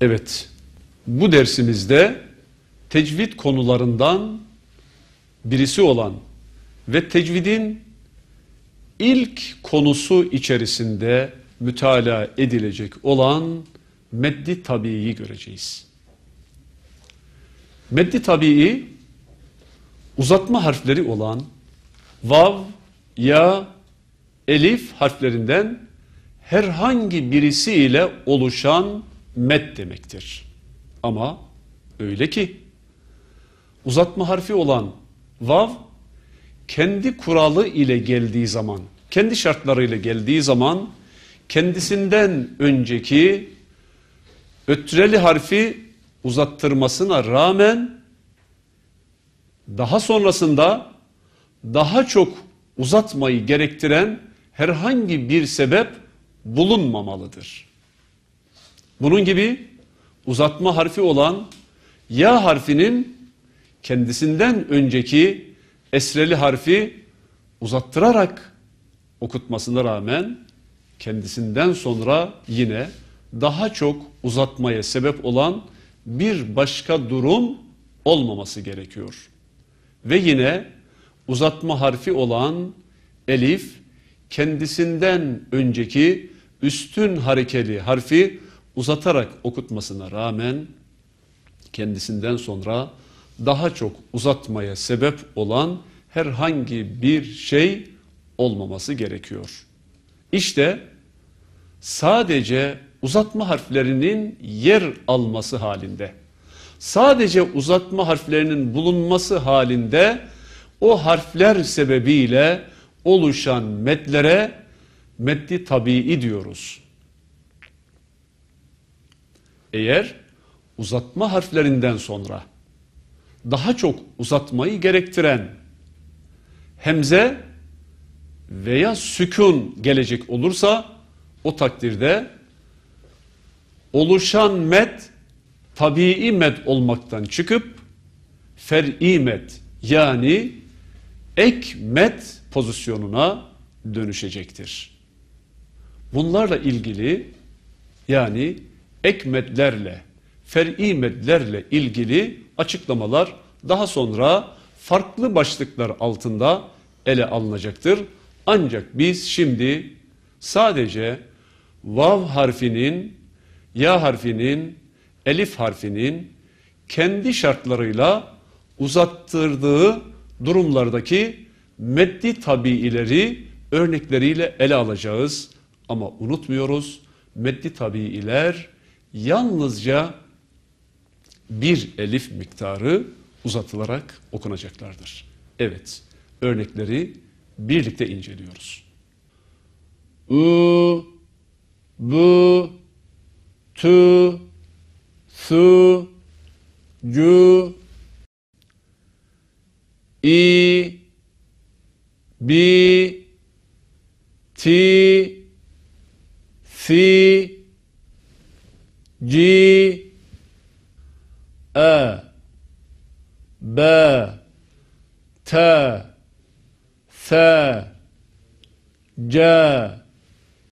Evet, bu dersimizde tecvid konularından birisi olan ve tecvidin ilk konusu içerisinde mütalaa edilecek olan meddi tabiiyi göreceğiz. Meddi tabii uzatma harfleri olan vav, ya, elif harflerinden herhangi birisiyle oluşan med demektir. Ama öyle ki uzatma harfi olan vav kendi kuralı ile geldiği zaman, kendi şartlarıyla geldiği zaman kendisinden önceki ötreli harfi uzattırmasına rağmen daha sonrasında daha çok uzatmayı gerektiren herhangi bir sebep bulunmamalıdır. Bunun gibi uzatma harfi olan ya harfinin kendisinden önceki esreli harfi uzattırarak okutmasına rağmen kendisinden sonra yine daha çok uzatmaya sebep olan bir başka durum olmaması gerekiyor. Ve yine uzatma harfi olan elif kendisinden önceki üstün harekeli harfi uzatarak okutmasına rağmen kendisinden sonra daha çok uzatmaya sebep olan herhangi bir şey olmaması gerekiyor. İşte sadece uzatma harflerinin yer alması halinde, sadece uzatma harflerinin bulunması halinde o harfler sebebiyle oluşan metlere meddi tabii diyoruz. Eğer uzatma harflerinden sonra daha çok uzatmayı gerektiren hemze veya sükun gelecek olursa o takdirde oluşan met tabii met olmaktan çıkıp fer'i met yani ek met pozisyonuna dönüşecektir. Bunlarla ilgili yani ek medlerle, fer'i medlerle ilgili açıklamalar daha sonra farklı başlıklar altında ele alınacaktır. Ancak biz şimdi sadece vav harfinin, ya harfinin, elif harfinin kendi şartlarıyla uzattırdığı durumlardaki meddi tabiileri örnekleriyle ele alacağız. Ama unutmuyoruz meddi tabiiler yalnızca bir elif miktarı uzatılarak okunacaklardır. Evet, örnekleri birlikte inceliyoruz. U, bu, tu, su, cu, i, bi, ti, fi, C E B T S C